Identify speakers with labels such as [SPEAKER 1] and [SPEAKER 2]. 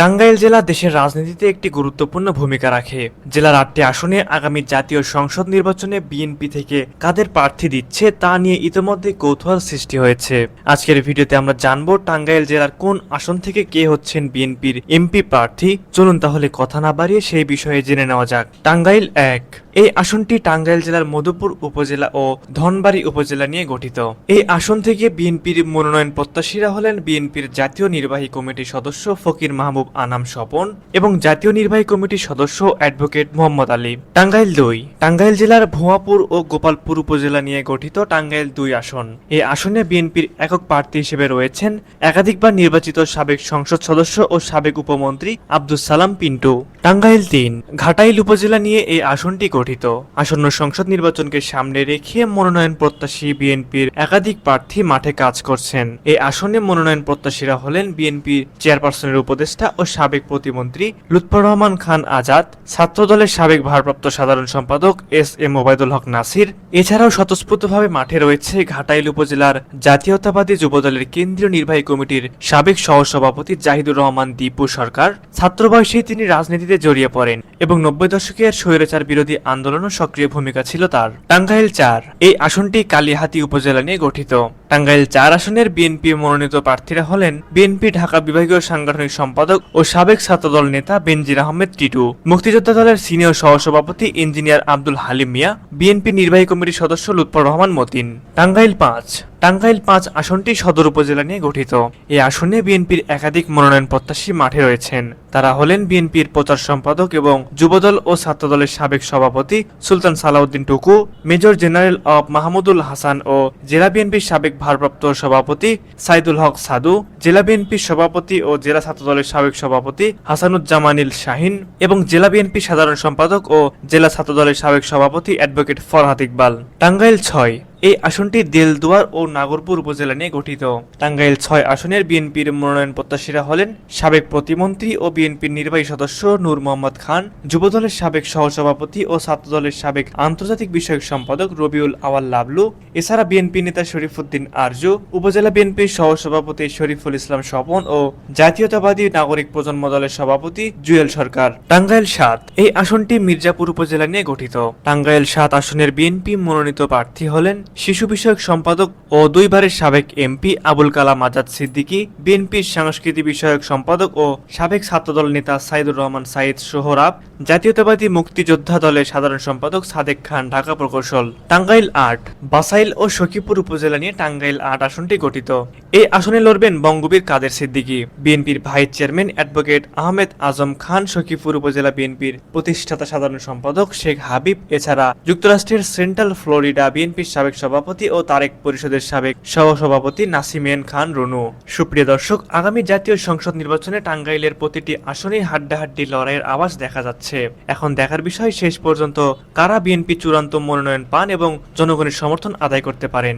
[SPEAKER 1] টাঙ্গাইল জেলা দেশের রাজনীতিতে একটি গুরুত্বপূর্ণ ভূমিকা রাখে। জেলার আটটি আসনে আগামী জাতীয় সংসদ নির্বাচনে বিএনপি থেকে কাদের প্রার্থী দিচ্ছে তা নিয়ে ইতিমধ্যে কৌতূহল সৃষ্টি হয়েছে। আজকের ভিডিওতে আমরা জানব টাঙ্গাইল জেলার কোন আসন থেকে কে হচ্ছেন বিএনপির এমপি প্রার্থী। চলুন তাহলে কথা না বাড়িয়ে সেই বিষয়ে জেনে নেওয়া যাক। টাঙ্গাইল এক। এই আসনটি টাঙ্গাইল জেলার মধুপুর উপজেলা ও ধনবাড়ি উপজেলা নিয়ে গঠিত। এই আসন থেকে বিএনপির মনোনয়ন প্রত্যাশীরা হলেন বিএনপির জাতীয় নির্বাহী কমিটির সদস্য ফকির মাহবুব আনাম স্বপন এবং জাতীয় নির্বাহী কমিটির সদস্য অ্যাডভোকেট মোহাম্মদ আলী। টাঙ্গাইল দুই। টাঙ্গাইল জেলার ভুয়াপুর ও গোপালপুর উপজেলা নিয়ে গঠিত টাঙ্গাইল দুই আসন। এই আসনে বিএনপির একক প্রার্থী হিসেবে রয়েছেন একাধিকবার নির্বাচিত সাবেক সংসদ সদস্য ও সাবেক উপমন্ত্রী আব্দুল সালাম পিন্টু। টাঙ্গাইল তিন। ঘাটাইল উপজেলা নিয়ে এই আসনটি গঠিত। আসন্ন সংসদ নির্বাচনকে সামনে রেখে মনোনয়ন প্রত্যাশী বিএনপির একাধিক প্রার্থী মাঠে কাজ করছেন। এই আসনে মনোনয়ন প্রত্যাশীরা হলেন বিএনপির চেয়ারপারসনের উপদেষ্টা ও সাবেক প্রতিমন্ত্রী লুৎফর রহমান খান আজাদ, ছাত্রদলের সাবেক ভারপ্রাপ্ত সাধারণ সম্পাদক এস এম ওবায়দুল হক নাসির। এছাড়াও স্বতঃস্ফূর্তভাবে মাঠে রয়েছে ঘাটাইল উপজেলার জাতীয়তাবাদী যুবদলের কেন্দ্রীয় নির্বাহী কমিটির সাবেক সহসভাপতি জাহিদুর রহমান দীপু সরকার। ছাত্র বয়সেই তিনি রাজনীতিতে জড়িয়ে পড়েন এবং নব্বই দশকের স্বৈরাচার বিরোধী আন্দোলনও সক্রিয় ভূমিকা ছিল তার। টাঙ্গাইল চার এই আসনটি কালিহাতি উপজেলা নিয়ে গঠিত। টাঙ্গাইল চার আসনের বিএনপি মনোনীত প্রার্থীরা হলেন বিএনপি ঢাকা বিভাগীয় সাংগঠনিক সম্পাদক ও সাবেক ছাত্রদল নেতা বেনজির আহমেদ টিটু, মুক্তিযোদ্ধা দলের সিনিয়র সহসভাপতি ইঞ্জিনিয়ার আব্দুল হালিম মিয়া, বিএনপি নির্বাহী কমিটির সদস্য লুৎফর রহমান মতিন। টাঙ্গাইল পাঁচ। টাঙ্গাইল পাঁচ আসনটি সদর উপজেলা নিয়ে গঠিত। এই আসনে বিএনপির একাধিক মনোনয়ন প্রত্যাশী মাঠে রয়েছেন। তারা হলেন বিএনপির প্রচার সম্পাদক এবং যুবদল ও ছাত্রদলের সাবেক সভাপতি সুলতান সালাউদ্দিন টুকু, মেজর জেনারেল অব মাহমুদুল হাসান ও জেলা বিএনপির সাবেক ভারপ্রাপ্ত সভাপতি সাইদুল হক সাদু জেলা বিএনপির সভাপতি ও জেলা ছাত্রদলের সাবেক সভাপতি হাসানুজ্জামানিল শাহিন এবং জেলা বিএনপি সাধারণ সম্পাদক ও জেলা ছাত্রদলের সাবেক সভাপতি অ্যাডভোকেট ফরহাদ ইকবাল। টাঙ্গাইল ছয়। এই আসনটি দেলদুয়ার ও নাগরপুর উপজেলা নিয়ে গঠিত। টাঙ্গাইল ছয় আসনের বিএনপির মনোনয়ন প্রত্যাশীরা হলেন সাবেক প্রতিমন্ত্রী ও বিএনপির নির্বাহী সদস্য নূর মোহাম্মদ খান, যুবদলের সাবেক সহসভাপতি ও ছাত্রদলের সাবেক আন্তর্জাতিক বিষয়ক সম্পাদক রবিউল আওয়াল লাবলু, এছাড়া বিএনপি নেতা শরীফুদ্দিন আরজু, উপজেলা বিএনপির সহসভাপতি শরীফুল ইসলাম স্বপন ও জাতীয়তাবাদী নাগরিক প্রজন্ম দলের সভাপতি জুয়েল সরকার। টাঙ্গাইল সাত এই আসনটি মির্জাপুর উপজেলা নিয়ে গঠিত। টাঙ্গাইল সাত আসনের বিএনপি মনোনীত প্রার্থী হলেন শিশু বিষয়ক সম্পাদক ও দুইবারের সাবেক এমপি আবুল কালাম আজাদ সিদ্দিকী, বিএনপির সাংস্কৃতিক বিষয়ক সম্পাদক ও সাবেক ছাত্রদল নেতা সাইদুর রহমান সাইদ সোহরাব, জাতীয়তাবাদী মুক্তিযোদ্ধা দলের সাধারণ সম্পাদক সাদেক খান ঢাকা প্রকৌশল। টাঙ্গাইল আট বাসাইল ও সখীপুর উপজেলা নিয়ে টাঙ্গাইল আট আসনটি গঠিত। এই আসনে লড়বেন বঙ্গবীর কাদের সিদ্দিকী। বিএনপির vice chairman advocate Ahmed Azam Khan, Sakhipur upazila বিএনপির প্রতিষ্ঠাতা সাধারণ সম্পাদক শেখ হাবিব, এছাড়া যুক্তরাষ্ট্রের সেন্ট্রাল ফ্লোরিডা বিএনপির সাবেক সভাপতি ও তারেক পরিষদের সাবেক সহসভাপতি নাসিমেন খান রুনু। সুপ্রিয় দর্শক, আগামী জাতীয় সংসদ নির্বাচনে টাঙ্গাইলের প্রতিটি আসনেই হাড্ডাহাড্ডি লড়াইয়ের আওয়াজ দেখা যাচ্ছে। এখন দেখার বিষয় শেষ পর্যন্ত কারা বিএনপি চূড়ান্ত মনোনয়ন পান এবং জনগণের সমর্থন আদায় করতে পারেন?